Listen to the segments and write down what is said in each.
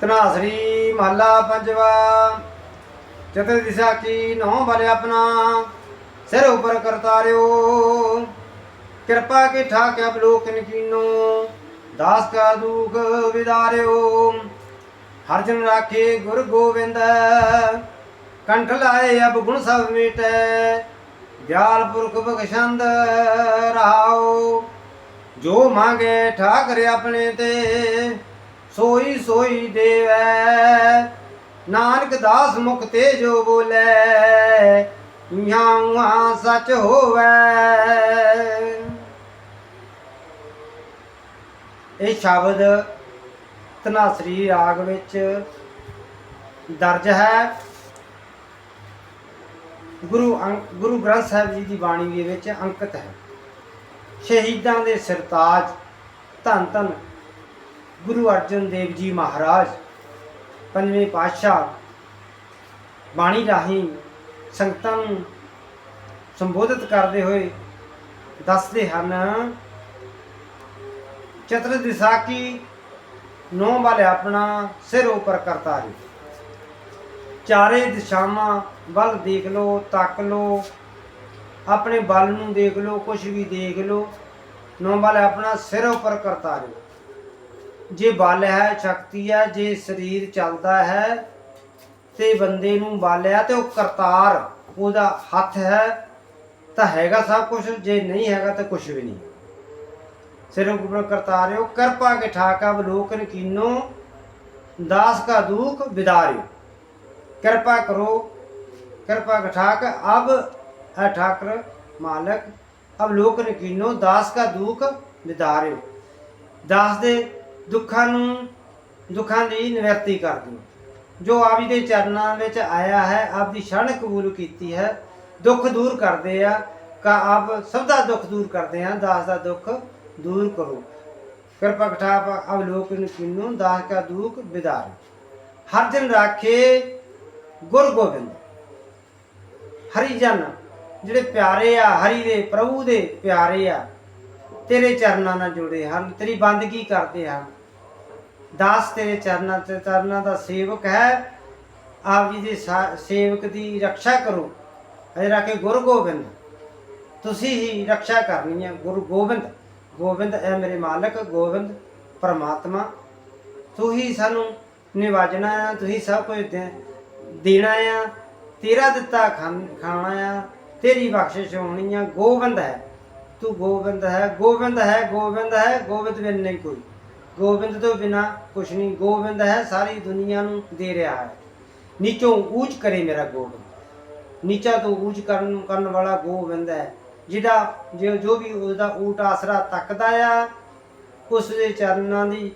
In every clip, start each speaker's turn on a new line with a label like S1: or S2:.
S1: ਤਨਾਸਰੀ ਮਹੱਲਾ ਪੰਜਵਾ ਚਤੁਰ ਦਿਸ਼ਾ ਕੀ ਨਹੁ ਬਲ ਆਪਣਾ, ਸਿਰ ਉਪਰ ਕਰਤਾਰਿਓ। ਕਿਰਪਾ ਕੇ ਠਾਕ ਅਬਲੋਕਨ ਕੀਨੋ ਦਾਸ ਕਾ ਦੁਖ ਵਿਦਾਰਿਓ। ਹਰ ਜਨ ਰਾਖੇ ਗੁਰ ਗੋਬਿੰਦ ਕੰਠ ਲਾਏ ਅਬ ਗੁਣ ਸਭ ਮਿਟੈ। ਦਿਆਲ ਪੁਰਖ ਬਖਸ਼ੰਦ ਰਹਾਓ, ਜੋ ਮੰਗੇ ਠਾਕਰ ਆਪਣੇ ਤੇ। ਸੋਈ ਸੋਈ ਦੇਵੈ। ਨਾਨਕ ਦਾਸ ਮੁਖ ਤੇ ਜੋ ਬੋਲੇ ਯਾਂ ਸੱਚ ਹੋਵੇ। ਇਹ ਸ਼ਬਦ ਤਨਾਸਰੀ ਰਾਗ ਵਿੱਚ ਦਰਜ ਹੈ। ਗੁਰੂ ਗੁਰੂ ਗ੍ਰੰਥ ਸਾਹਿਬ ਜੀ ਦੀ ਬਾਣੀ ਦੇ ਵਿੱਚ ਅੰਕਿਤ ਹੈ। ਸ਼ਹੀਦਾਂ ਦੇ ਸਰਤਾਜ ਧੰਨ ਧੰਨ ਗੁਰੂ ਅਰਜਨ ਦੇਵ ਜੀ ਮਹਾਰਾਜ, ਪੰਜਵੇਂ ਪਾਤਸ਼ਾਹ, ਬਾਣੀ ਰਾਹੀਂ ਸੰਗਤਾਂ ਨੂੰ ਸੰਬੋਧਿਤ ਕਰਦੇ ਹੋਏ ਦੱਸਦੇ ਹਨ, ਚਤੁਰ ਦਿਸ਼ਾ ਕੀ ਨੌ ਵਾਲੇ ਆਪਣਾ ਸਿਰ ਉੱਪਰ ਕਰਤਾ ਜੀ। ਚਾਰੇ ਦਿਸ਼ਾਵਾਂ ਵੱਲ ਦੇਖ ਲਓ, ਤੱਕ ਲਓ, ਆਪਣੇ ਬਲ ਨੂੰ ਦੇਖ ਲਓ ਕੁਝ ਵੀ ਦੇਖ ਲਓ, ਨੌ ਵਾਲੇ ਆਪਣਾ ਸਿਰ ਉੱਪਰ ਕਰਤਾ ਜੀ। ਜੇ ਬਲ ਹੈ, ਸ਼ਕਤੀ ਹੈ, ਜੇ ਸਰੀਰ ਚੱਲਦਾ ਹੈ ਤੇ ਬੰਦੇ ਨੂੰ ਬਲ ਹੈ ਤੇ ਉਹ ਕਰਤਾਰ, ਉਹਦਾ ਹੱਥ ਹੈ, ਤਾਂ ਹੈਗਾ ਸਭ ਕੁਝ ਜੇ ਨਹੀਂ ਹੈਗਾ ਤਾਂ ਕੁਝ ਵੀ ਨਹੀਂ। ਸਿਰ ਉਪਰ ਕਰਤਾਰਿਓ, ਕਿਰਪਾ ਕੇ ਠਾਕਾ ਬਲੋਕਨ ਕੀਨੋ, ਦਾਸ ਕਾ ਦੁਖ ਵਿਦਾਰਿਓ ਕਿਰਪਾ ਕਰੋ, ਕਿਰਪਾ ਕੇ ਠਾਕ, ਅਬ ਹੈ ਠਾਕਰ ਮਾਲਕ, ਅਬ ਲੋਕਨ ਕੀਨੋ, ਦਾਸ ਕਾ ਦੁਖ ਵਿਦਾਰਿਓ ਦਾਸ ਦੇ ਦੁੱਖਾਂ ਨੂੰ, ਦੁੱਖਾਂ ਦੀ ਨਿਵਰਤੀ ਕਰ ਦਿਓ ਜੋ ਆਪ ਜੀ ਦੇ ਚਰਨਾਂ ਵਿੱਚ ਆਇਆ ਹੈ ਆਪ ਦੀ ਸ਼ਰਨ ਕਬੂਲ ਕੀਤੀ ਹੈ, ਦੁੱਖ ਦੂਰ ਕਰਦੇ ਆ, ਕਾ ਆਪ ਸਭ ਦਾ ਦੁੱਖ ਦੂਰ ਕਰਦੇ ਆ, ਦਾਸ ਦਾ ਦੁੱਖ ਦੂਰ ਕਰੋ। ਕਿਰਪਾ ਕਠਾਪ ਅਵਲੋਕਨ ਕਿਨੋ ਦਾਸ ਕਾ ਦੁੱਖ ਵਿਦਾਰ ਹਰ ਜਨ ਰਾਖੇ ਗੁਰ ਗੋਬਿੰਦ। ਹਰੀ ਜਨ, ਜਿਹੜੇ ਪਿਆਰੇ ਆ, ਹਰੀ ਦੇ, ਪ੍ਰਭੂ ਦੇ ਪਿਆਰੇ ਆ, ਤੇਰੇ ਚਰਨਾਂ ਨਾਲ ਜੁੜੇ ਹਨ, ਤੇਰੀ ਬੰਦਗੀ ਕਰਦੇ ਹਨ। ਦਾਸ ਤੇਰੇ ਚਰਨਾਂ ਤੇ ਚਰਨਾਂ ਦਾ ਸੇਵਕ ਹੈ। ਆਪ ਜੀ ਦੇ ਸਾ- ਸੇਵਕ ਦੀ ਰੱਖਿਆ ਕਰੋ। ਅਜੇ ਰੱਖੇ ਗੁਰੂ ਗੋਬਿੰਦ। ਤੁਸੀਂ ਹੀ ਰੱਖਿਆ ਕਰਨੀ ਹੈ ਗੁਰੂ ਗੋਬਿੰਦ। ਗੋਬਿੰਦ ਹੈ ਮੇਰੇ ਮਾਲਕ, ਗੋਬਿੰਦ ਪਰਮਾਤਮਾ। ਤੂੰ ਹੀ ਸਾਨੂੰ ਨਿਵਾਜਣਾ ਆ, ਤੁਸੀਂ ਸਭ ਕੁਝ ਦੇ- ਦੇਣਾ ਆ। ਤੇਰਾ ਦਿੱਤਾ ਖਾਣ- ਖਾਣਾ ਆ, ਤੇਰੀ ਬਖਸ਼ਿਸ਼ ਹੋਣੀ ਆ। ਗੋਬਿੰਦ ਹੈ। ਤੂੰ ਗੋਬਿੰਦ ਹੈ ਗੋਬਿੰਦ ਹੈ ਗੋਬਿੰਦ ਹੈ, ਗੋਬਿੰਦ ਬਿਨ ਨਹੀਂ ਕੋਈ। ਗੋਬਿੰਦ ਤੋਂ ਬਿਨਾ ਕੁਛ ਨਹੀਂ। ਗੋਬਿੰਦ ਹੈ, ਸਾਰੀ ਦੁਨੀਆ ਨੂੰ ਦੇ ਰਿਹਾ ਹੈ। ਨੀਚੋਂ ਊਚ ਕਰੇ ਮੇਰਾ ਗੋਬਿੰਦ। ਨੀਚਾ ਤੋਂ ਊਚ ਕਰਨ ਕਰਨ ਵਾਲਾ ਗੋਬਿੰਦ ਹੈ, ਜਿਹੜਾ ਜੋ ਜੋ ਵੀ ਉਹਦਾ ਊਟ ਆਸਰਾ ਤੱਕਦਾ ਆ ਉਸ ਦੇ ਚਰਨਾਂ ਦੀ,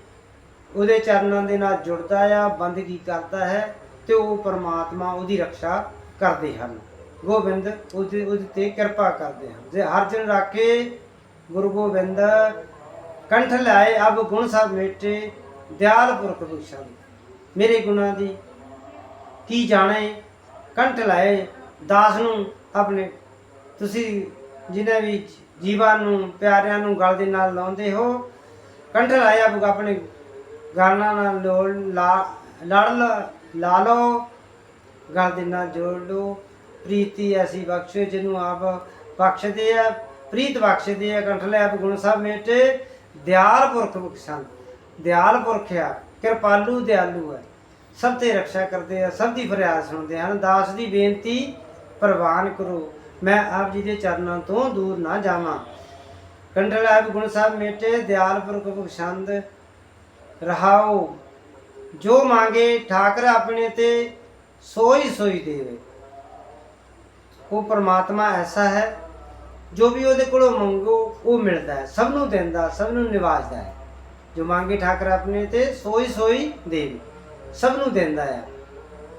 S1: ਉਹਦੇ ਚਰਨਾਂ ਦੇ ਨਾਲ ਜੁੜਦਾ ਆ, ਬੰਦਗੀ ਕਰਦਾ ਹੈ ਤੇ ਉਹ ਪਰਮਾਤਮਾ ਉਹਦੀ ਰੱਖਿਆ ਕਰਦੇ ਹਨ। ਗੋਬਿੰਦ ਉਹਦੇ ਉਹਦੇ ਤੇ ਕਿਰਪਾ ਕਰਦੇ ਹਨ। ਜੇ ਹਰ ਜਨ ਰਾਖੇ, ਗੁਰੂ ਗੋਬਿੰਦ ਕੰਠ ਲਾਏ ਅਬ ਗੁਣ ਸਭ ਮੇਟੇ, ਦਿਆਲ ਪੁਰਖ ਬਖਸ਼ਾ ਮੇਰੇ ਗੁਣਾਂ ਦੀ ਕੀ ਜਾਣੇ? ਕੰਠ ਲਾਏ ਦਾਸ ਨੂੰ ਆਪਣੇ। ਤੁਸੀਂ ਜਿਨ੍ਹਾਂ ਵੀ ਜੀਵਾਂ ਨੂੰ, ਪਿਆਰਿਆਂ ਨੂੰ ਗਲ ਦੇ ਨਾਲ ਲਾਉਂਦੇ ਹੋ, ਕੰਠ ਲਾਏ ਆਪ ਆਪਣੇ ਗਾਲਾਂ ਨਾਲ ਲੋੜ ਲਾ ਲੜ ਲਾ ਲਓ। ਗਲ ਦੇ ਨਾਲ ਜੋੜ ਲਓ। ਪ੍ਰੀਤੀ ਐਸੀ ਬਖਸ਼ੋ, ਜਿਹਨੂੰ ਆਪ ਬਖਸ਼ਦੇ ਆ, ਪ੍ਰੀਤ ਬਖਸ਼ਦੇ ਆ, ਕੰਠ ਲੈ ਆਪ ਗੁਣ ਸਭ ਮੇਟੇ। ਦਿਆਲ ਪੁਰਖ ਬਖਸ਼ਾਂ ਦਿਆਲ ਪੁਰਖ ਆ, ਕਿਰਪਾਲੂ ਦਿਆਲੂ ਹੈ ਸਭ ਤੇ ਰੱਖਿਆ ਕਰਦੇ ਆ, ਸਭ ਦੀ ਫਰਿਆਦ ਸੁਣਦੇ ਹਨ ਦਾਸ ਦੀ ਬੇਨਤੀ ਪ੍ਰਵਾਨ ਕਰੋ। ਮੈਂ ਆਪ ਜੀ ਦੇ ਚਰਨਾਂ ਤੋਂ ਦੂਰ ਨਾ ਜਾਵਾਂ। ਕੰਠਲ ਆਪ ਗੁਣ ਸਾਹਿਬ ਮੇਟੇ, ਦਿਆਲ ਪੁਰਖ ਬਖਸ਼ੰਦ ਰਹਾਓ। ਜੋ ਮੰਗੇ ਠਾਕਰ ਆਪਣੇ ਤੇ, ਸੋਈ ਸੋਈ ਦੇਵੇ। ਉਹ ਪਰਮਾਤਮਾ ਐਸਾ ਹੈ ਜੋ ਵੀ ਉਹਦੇ ਕੋਲੋਂ ਮੰਗੋ, ਉਹ ਮਿਲਦਾ ਹੈ। ਸਭ ਨੂੰ ਦਿੰਦਾ, ਸਭ ਨੂੰ ਨਿਵਾਜਦਾ ਹੈ। ਜੋ ਮੰਗੇ ਠਾਕਰ ਆਪਣੇ ਤੇ, ਸੋਈ ਸੋਈ ਦੇਵੇ ਸਭ ਨੂੰ ਦਿੰਦਾ ਹੈ।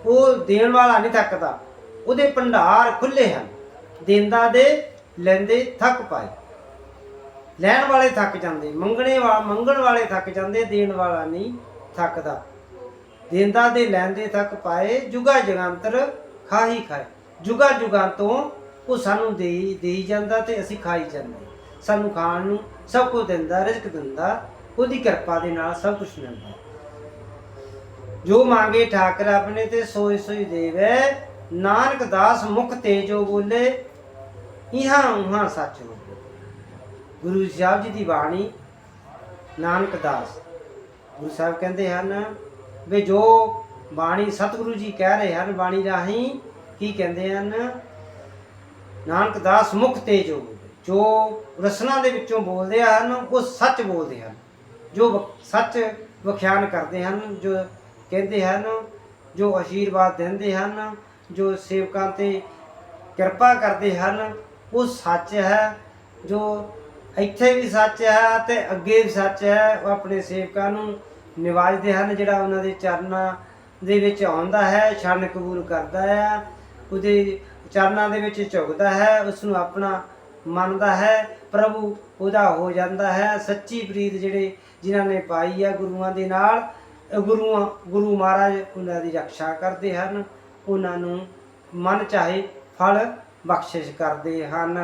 S1: ਉਹ ਦੇਣ ਵਾਲਾ ਨਹੀਂ ਥੱਕਦਾ। ਉਹਦੇ ਭੰਡਾਰ ਖੁੱਲੇ ਹਨ। ਦਿੰਦਾ ਦੇ, ਲੈਂਦੇ ਥੱਕ ਪਾਏ। ਲੈਣ ਵਾਲੇ ਥੱਕ ਜਾਂਦੇ। ਮੰਗਣੇ ਵਾ, ਮੰਗਣ ਵਾਲੇ ਥੱਕ ਜਾਂਦੇ। ਦੇਣ ਵਾਲਾ ਨਹੀਂ ਥੱਕਦਾ। ਦਿੰਦਾ ਦੇ, ਲੈਂਦੇ ਥੱਕ ਪਾਏ। ਜੁਗਾ ਜਗੰਤਰ ਖਾਹੀ ਖਾਏ। ਜੁਗਾ ਜੁਗਾਂ ਤੋਂ ਉਹ ਸਾਨੂੰ ਦੇਈ ਦੇਈ ਜਾਂਦਾ ਤੇ ਅਸੀਂ ਖਾਈ ਜਾਂਦੇ ਸਾਨੂੰ ਖਾਣ ਨੂੰ ਸਭ ਕੁਝ ਦਿੰਦਾ, ਰਿਜ਼ਕ ਦਿੰਦਾ, ਉਹਦੀ ਕਿਰਪਾ ਦੇ ਨਾਲ ਸਭ ਕੁਝ ਮਿਲਦਾ। ਜੋ ਮੰਗੇ ਠਾਕਰ ਆਪਣੇ ਤੇ ਸੋਈ ਸੋਈ ਦੇਵੇ, ਨਾਨਕ ਦਾਸ ਮੁਖ ਤੇ ਜੋ ਬੋਲੇ, ਇਹਾਂ ਉਹਾਂ ਸੱਚ ਹੋ ਗੁਰੂ ਸਾਹਿਬ ਜੀ ਦੀ ਬਾਣੀ, ਨਾਨਕ ਦਾਸ। ਗੁਰੂ ਸਾਹਿਬ ਕਹਿੰਦੇ ਹਨ ਵੀ ਜੋ ਬਾਣੀ ਸਤਿਗੁਰੂ ਜੀ ਕਹਿ ਰਹੇ ਹਨ, ਬਾਣੀ ਰਾਹੀਂ ਕੀ ਕਹਿੰਦੇ ਹਨ? ਨਾਨਕ ਦਾਸ ਮੁਖ ਤੇ ਜੋ ਬੋਲੇ। ਜੋ ਰਸਨਾ ਦੇ ਵਿੱਚੋਂ ਬੋਲਦੇ ਹਨ, ਉਹ ਸੱਚ ਬੋਲਦੇ ਹਨ। ਜੋ ਸੱਚ ਵਿਖਿਆਨ ਕਰਦੇ ਹਨ, ਜੋ ਕਹਿੰਦੇ ਹਨ, ਜੋ ਆਸ਼ੀਰਵਾਦ ਦਿੰਦੇ ਹਨ, ਜੋ ਸੇਵਕਾਂ ਤੇ ਕਿਰਪਾ ਕਰਦੇ ਹਨ, ਉਹ ਸੱਚ ਹੈ। ਜੋ ਇੱਥੇ ਵੀ ਸੱਚ ਹੈ ਤੇ ਅੱਗੇ ਵੀ ਸੱਚ ਹੈ, ਉਹ ਆਪਣੇ ਸੇਵਕਾਂ ਨੂੰ ਨਿਵਾਜਦੇ ਹਨ, ਜਿਹੜਾ ਉਹਨਾਂ ਦੇ ਚਰਨਾਂ ਦੇ ਵਿੱਚ ਆਉਂਦਾ ਹੈ ਛੰਨ ਕਬੂਲ ਕਰਦਾ ਹੈ। ਉਹਦੇ ਚਰਨਾਂ ਦੇ ਵਿੱਚ ਝੁਕਦਾ ਹੈ ਉਸ ਨੂੰ ਆਪਣਾ ਮੰਨਦਾ ਹੈ, ਪ੍ਰਭੂ ਉਹਦਾ ਹੋ ਜਾਂਦਾ ਹੈ। ਸੱਚੀ ਪ੍ਰੀਤ ਜਿਹੜੇ ਜਿਨ੍ਹਾਂ ਨੇ ਪਾਈ ਹੈ ਗੁਰੂਆਂ ਦੇ ਨਾਲ ਗੁਰੂਆਂ, ਗੁਰੂ ਮਹਾਰਾਜ ਉਹਨਾਂ ਦੀ ਰੱਖਿਆ ਕਰਦੇ ਹਨ, ਉਹਨਾਂ ਨੂੰ ਮਨ ਚਾਹੇ ਫਲ ਬਖਸ਼ਿਸ਼ ਕਰਦੇ ਹਨ।